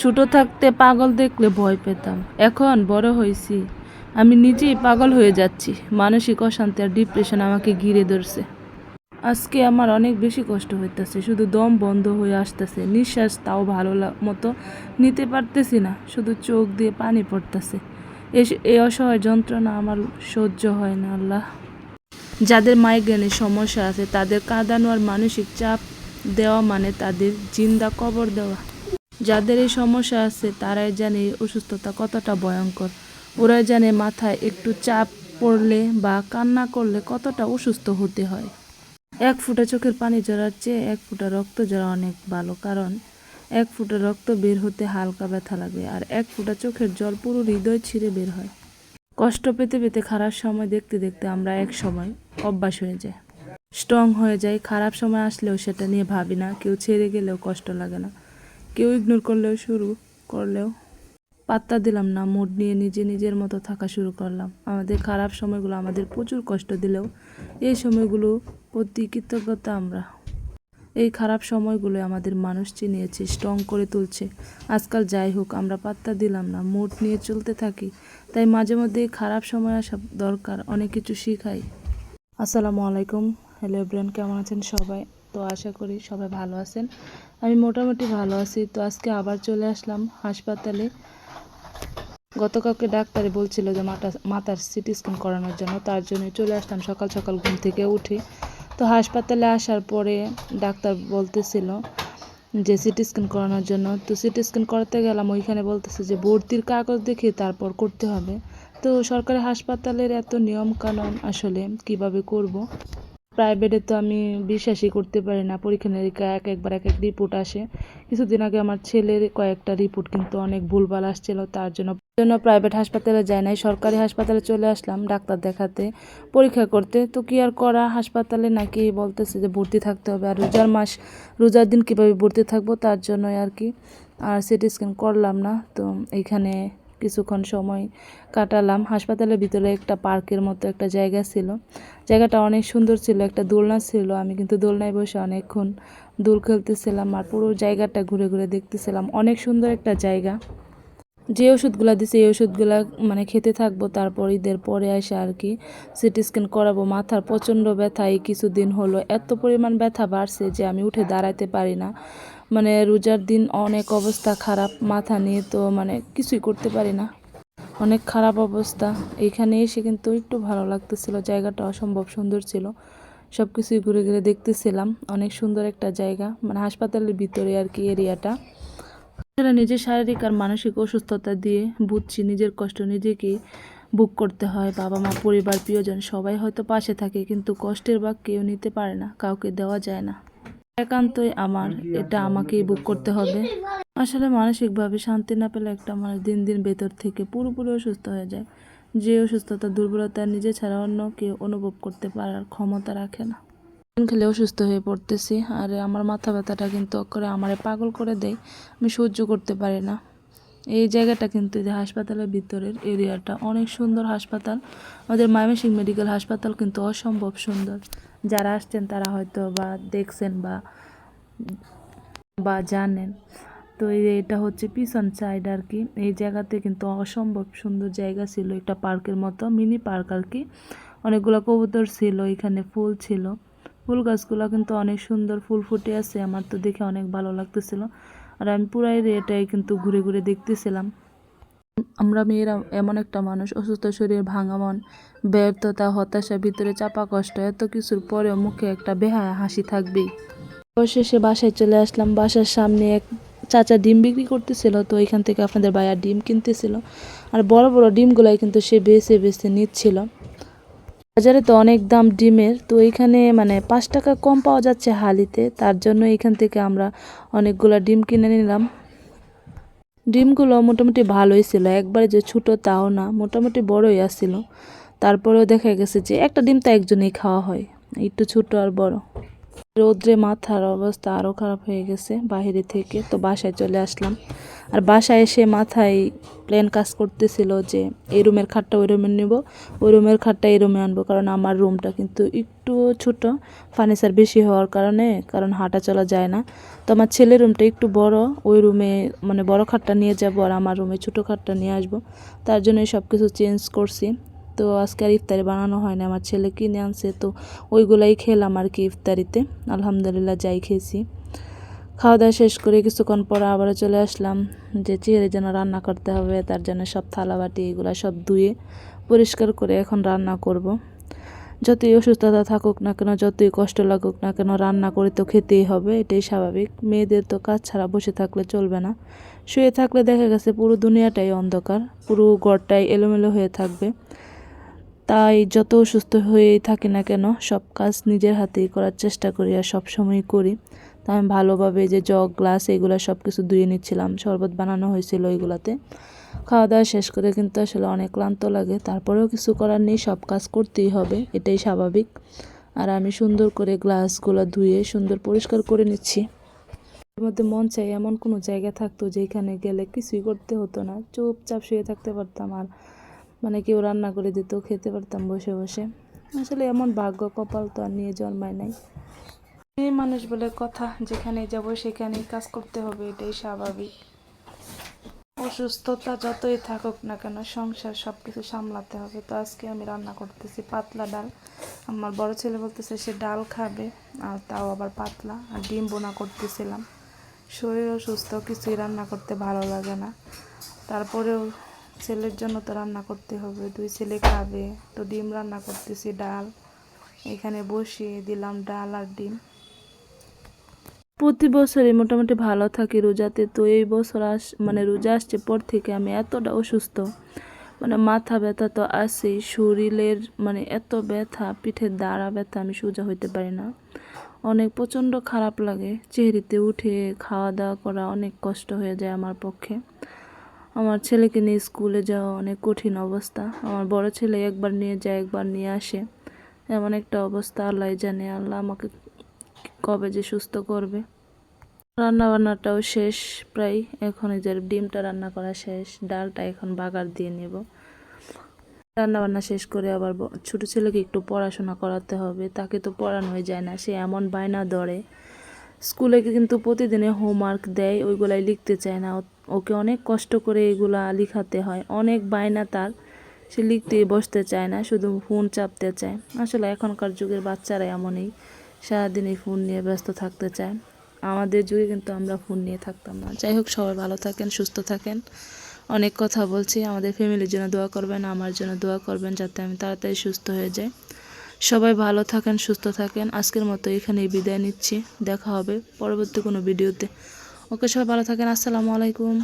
ছোট থাকতে পাগল দেখলে ভয় পেতাম। এখন বড় হয়েছি। আমি নিজেই পাগল হয়ে যাচ্ছি। মানসিক অশান্তি আর ডিপ্রেশন আমাকে ঘিরে ধরছে। আজকে আমার অনেক বেশি কষ্ট হইতেছে। শুধু দম বন্ধ হয়ে আসতেছে। নিঃশ্বাস তাও ভালো মতো নিতে পারতেছি না। শুধু চোখ দিয়ে পানি পড়তেছে। এই অসহায় যন্ত্রণা আমার সহ্য হয় না, আল্লাহ। যাদের মাইগ্রেনের সমস্যা আছে, তাদের কাঁদানো আর মানসিক চাপ দেওয়া মানে তাদের জিন্দা কবর দেওয়া। যাদের এই সমস্যা আছে, তারাই জানে এই অসুস্থতা কতটা ভয়ঙ্কর। ওরাই জানে মাথায় একটু চাপ পড়লে বা কান্না করলে কতটা অসুস্থ হতে হয়। এক ফুটা চোখের পানি ঝরার চেয়ে এক ফুটা রক্ত ঝরা অনেক ভালো, কারণ এক ফুটা রক্ত বের হতে হালকা ব্যথা লাগে আর এক ফোঁটা চোখের জল পুরো হৃদয় ছিঁড়ে বের হয়। কষ্ট পেতে পেতে খারাপ সময় দেখতে দেখতে আমরা এক সময় অভ্যাস হয়ে যাই স্ট্রং হয়ে যাই, খারাপ সময় আসলেও সেটা নিয়ে ভাবি না, কেউ ছেড়ে গেলেও কষ্ট লাগে না। কেউ ইগনোর করলেও শুরু করলেও পাত্তা দিলাম না মুড নিয়ে নিজে নিজের মতো থাকা শুরু করলাম। আমাদের খারাপ সময়গুলো আমাদের প্রচুর কষ্ট দিলেও এই সময়গুলো প্রতি কৃতজ্ঞতা আমরা। এই খারাপ সময়গুলো আমাদের মানুষ চিনিয়েছে স্ট্রং করে তুলছে। আজকাল যাই হোক, আমরা পাত্তা দিলাম না মুড নিয়ে চলতে থাকি। তাই মাঝে মধ্যে খারাপ সময় আসা দরকার, অনেক কিছু শিখাই। আসসালামু আলাইকুম, হ্যালো ব্রেন কেমন আছেন সবাই? তো আশা করি সবাই ভালো আছেন। আমি মোটামুটি ভালো আছি। তো আজকে আবার চলে আসলাম হাসপাতালে। গতকালকে ডাক্তারে বলছিল যে মাথা মাথার সিটি স্ক্যান করানোর জন্য। তার জন্য চলে আসলাম সকাল সকাল ঘুম থেকে উঠে। তো হাসপাতালে আসার পরে ডাক্তার বলতেছিল যে সিটি স্ক্যান করানোর জন্য। তো সিটি স্ক্যান করাতে গেলাম, ওইখানে বলতেছে যে ভর্তির কাগজ দেখে তারপর করতে হবে। তো সরকারি হাসপাতালের এত নিয়ম কানুন আসলে কীভাবে করব। প্রাইভেটে তো আমি বিশ্বাসই করতে পারি না। পরীক্ষা নিরীক্ষা এক একবার এক এক রিপোর্ট আসে। কিছুদিন আগে আমার ছেলের কয়েকটা রিপোর্ট কিন্তু অনেক ভুলভাল আসছিল, তার জন্য জন্য প্রাইভেট হাসপাতালে যায় নাই। সরকারি হাসপাতালে চলে আসলাম ডাক্তার দেখাতে, পরীক্ষা করতে। তো কি আর করা? হাসপাতালে নাকি বলতেছে যে ভর্তি থাকতে হবে। আর রোজার মাস, রোজার দিন কীভাবে ভর্তি থাকব তার জন্যই আর কি। আর সিটি স্ক্যান করলাম না। তো এইখানে কিছুক্ষণ সময় কাটালাম। হাসপাতালের ভিতরে একটা পার্কের মতো একটা জায়গা ছিল। জায়গাটা অনেক সুন্দর ছিল, একটা দোলনা ছিল। আমি কিন্তু দোলনায় বসে অনেকক্ষণ দোল খেলতেছিলাম আর পুরো জায়গাটা ঘুরে ঘুরে দেখতেছিলাম। অনেক সুন্দর একটা জায়গা। যে ওষুধগুলো দিছে, এই ওষুধগুলো মানে খেতে থাকব, তারপর ঈদের পরে আসে আর কি সিটি স্ক্যান করাবো। মাথার প্রচণ্ড ব্যথা, এই কিছুদিন হলো। এত পরিমাণ ব্যথা বাড়ছে যে আমি উঠে দাঁড়াইতে পারি না। মানে রোজার দিন অনেক অবস্থা খারাপ, মাথা নিয়ে তো মানে কিছুই করতে পারি না। অনেক খারাপ অবস্থা। এখানে এসে কিন্তু একটু ভালো লাগতেছিল, জায়গাটা অসম্ভব সুন্দর ছিল। সব কিছুই ঘুরে ঘুরে দেখতেছিলাম, অনেক সুন্দর একটা জায়গা মানে হাসপাতালের ভিতরে আর কি এরিয়াটা। নিজের শারীরিক আর মানসিক অসুস্থতা দিয়ে বুঝছি নিজের কষ্ট নিজেকেই বুক করতে হয় বাবা মা পরিবার, প্রিয়জন সবাই হয়তো পাশে থাকে, কিন্তু কষ্টের ভাগ কেউ নিতে পারে না, কাউকে দেওয়া যায় না। একান্তই আমার, এটা আমাকেই বুক করতে হবে। আসলে মানসিকভাবে শান্তি না পেলে একটা মানুষ দিন দিন ভেতর থেকে পুরোপুরি অসুস্থ হয়ে যায়। যে অসুস্থতা, দুর্বলতা নিজে ছাড়া অন্য কেউ অনুভব করতে পারার ক্ষমতা রাখে না। খেলে অসুস্থ হয়ে পড়তেছি, আর আমার মাথা ব্যথাটা কিন্তু করে আমারে পাগল করে দেয়, আমি সহ্য করতে পারি না। এই জায়গাটা কিন্তু যে হাসপাতালের ভিতরের এরিয়াটা, অনেক সুন্দর হাসপাতাল। আমাদের ময়মনসিংহ মেডিকেল হাসপাতাল কিন্তু অসম্ভব সুন্দর। যারা আসছেন তারা হয়তো বা দেখছেন বা বা জানেন। তো এটা হচ্ছে পিছন সাইড আর কি এই জায়গাতে কিন্তু অসম্ভব সুন্দর জায়গা ছিল, একটা পার্কের মতো, মিনি পার্ক আর কি অনেকগুলো কবুতর ছিল, এখানে ফুল ছিল। ফুল গাছগুলো কিন্তু অনেক সুন্দর, ফুল ফুটে আছে। আমার তো দেখে অনেক ভালো লাগতেছিল। আর আমি পুরাই এরিয়াটাই কিন্তু ঘুরে ঘুরে দেখতেছিলাম। আমরা মেয়েরা এমন একটা মানুষ, অসুস্থ শরীর, ভাঙা মন, ব্যর্থতা, হতাশা, ভিতরে চাপা কষ্ট, এত কিছুর পরেও মুখে একটা বেহা হাসি থাকবেই। অবশেষে বাসায় চলে আসলাম। বাসার সামনে এক চাচা ডিম বিক্রি করতেছিল, তো এখান থেকে আপনাদের ভাইয়া ডিম কিনতেছিল। আর বড় বড় ডিমগুলাই কিন্তু সে বেছে বেছে নিচ্ছিল। বাজারে তো অনেক দাম ডিমের, তো এখানে মানে পাঁচ টাকা কম পাওয়া যাচ্ছে হালিতে, তার জন্য এখান থেকে আমরা অনেকগুলা ডিম কিনে নিলাম। ডিমগুলো মোটামুটি ভালোই ছিল, একবারে যে ছোটো তাও না, মোটামুটি বড়ই আসছিল তারপরেও দেখা গেছে যে একটা ডিম তো একজনেই খাওয়া হয়, একটু ছোটো আর বড়। রৌদ্রে মাথার অবস্থা আরও খারাপ হয়ে গেছে বাইরে থেকে, তো বাসায় চলে আসলাম। আর বাসায় এসে মাথায় প্ল্যান কাজ করতেছিল যে, এই রুমের খাটটা ওই রুমে নেব, ওই রুমের খাটটা এই রুমে আনব, কারণ আমার রুমটা কিন্তু একটু ছোট, ফার্নিচার বেশি হওয়ার কারণে, কারণ হাঁটা চলা যায় না। তো আমার ছেলের রুমটা একটু বড়, ওই রুমে মানে বড় খাটটা নিয়ে যাব আর আমার রুমে ছোটো খাটটা নিয়ে আসব। তার জন্য সব কিছু চেঞ্জ করছি। তো আজকে আর ইফতারি বানানো হয় না, আমার ছেলে কিনে আনছে, তো ওইগুলাই খেলাম আর কি ইফতারিতে। আলহামদুলিল্লাহ যাই খেয়েছি। খাওয়া দাওয়া শেষ করে কিছুক্ষণ পর আবারও চলে আসলাম, যে চেহারে যেন রান্না করতে হবে, তার জন্য সব থালা বাটি এগুলো সব ধুয়ে পরিষ্কার করে এখন রান্না করব। যতই অসুস্থতা থাকুক না কেন, যতই কষ্ট লাগুক না কেন, রান্না করে তো খেতেই হবে, এটাই স্বাভাবিক। মেয়েদের তো কাজ ছাড়া বসে থাকলে চলবে না। শুয়ে থাকলে দেখা গেছে পুরো দুনিয়াটাই অন্ধকার, পুরো ঘরটাই এলোমেলো হয়ে থাকবে। তাই যত সুস্থ হয়েই থাকি না কেন, সব কাজ নিজের হাতেই করার চেষ্টা করি আর সব সময় করি। তা আমি ভালোভাবে যে জগ, গ্লাস এগুলো সব কিছু ধুয়ে নিচ্ছিলাম, শরবত বানানো হয়েছিল ওইগুলাতে। খাওয়া দাওয়া শেষ করে কিন্তু আসলে অনেক ক্লান্ত লাগে, তারপরেও কিছু করার নেই, সব কাজ করতেই হবে, এটাই স্বাভাবিক। আর আমি সুন্দর করে গ্লাসগুলো ধুয়ে সুন্দর পরিষ্কার করে নিচ্ছি। এর মধ্যে মন চাই এমন কোনো জায়গা থাকতো যেখানে গেলে কিছুই করতে হতো না, চুপচাপ শুয়ে থাকতে পারতাম আর মানে কেউ রান্না করে দিত, খেতে পারতাম বসে বসে। আসলে এমন ভাগ্য কপাল তো আর নিয়ে জন্মায় নাই। এই মানুষ বলে কথা যেখানে যাব সেখানেই কাজ করতে হবে, এটাই স্বাভাবিক। অসুস্থতা যতই থাকুক না কেন, সংসার সব কিছু সামলাতে হবে। তো আজকে আমি রান্না করতেছি পাতলা ডাল। আমার বড় ছেলে বলতেছে সে ডাল খাবে, আর তাও আবার পাতলা। আর ডিম বোনা করতেছিলাম। শরীর অসুস্থ কিছুই রান্না করতে ভালো লাগে না। তারপরেও ছেলের জন্য তো রান্না করতে হবে, দুই ছেলে খাবে। তো ডিম রান্না করতেছি, ডাল। এখানে বসিয়ে দিলাম ডাল আর ডিম। প্রতি বছরই মোটামুটি ভালো থাকি রোজাতে, তো এই বছর আস মানে রোজা আসছে পর থেকে আমি এতটা অসুস্থ। মানে মাথা ব্যথা তো আছেই, শরীরের মানে এত ব্যথা, পিঠের দাঁড়া ব্যথা, আমি সোজা হইতে পারি না। অনেক প্রচণ্ড খারাপ লাগে, চেহারিতে উঠে খাওয়া দাওয়া করা অনেক কষ্ট হয়ে যায় আমার পক্ষে। আমার ছেলেকে নিয়ে স্কুলে যাওয়া অনেক কঠিন অবস্থা। আমার বড় ছেলে একবার নিয়ে যায়, একবার নিয়ে আসে। এমন একটা অবস্থা আল্লাহ জানে। আল্লাহ আমাকে কবে যে সুস্থ করবে। রান্না বান্নাটাও শেষ, প্রায় এখন এই ডিমটা রান্না করা শেষ, ডালটা এখন বাগার দিয়ে নেব। রান্না বান্না শেষ করে আবার ছোট ছেলেকে একটু পড়াশোনা করাতে হবে। তাকে তো পড়ানোই যায় না, সে এমন বায়না ধরে। স্কুলে কিন্তু প্রতিদিনে হোমওয়ার্ক দেয়, ওইগুলাই লিখতে চায় না। ওকে অনেক কষ্ট করে এগুলা লিখাতে হয়। অনেক বায়না তার, সে লিখতেই বসতে চায় না, শুধু ফোন চাপতে চায়। আসলে এখনকার যুগের বাচ্চারা এমনই সারাদিন এই ফোন নিয়ে ব্যস্ত থাকতে চায়। আমাদের যুগে কিন্তু আমরা ফোন নিয়ে থাকতাম না। যাই হোক, সবাই ভালো থাকেন, সুস্থ থাকেন। অনেক কথা বলছি। আমাদের ফ্যামিলির জন্য দোয়া করবেন, আমার জন্য দোয়া করবেন, যাতে আমি তাড়াতাড়ি সুস্থ হয়ে যাই। সবাই ভালো থাকেন, সুস্থ থাকেন। আজকের মতো এখানেই বিদায় নিচ্ছি। দেখা হবে পরবর্তী কোনো ভিডিওতে। ওকে, সবাই ভালো থাকেন। আসসালামু আলাইকুম।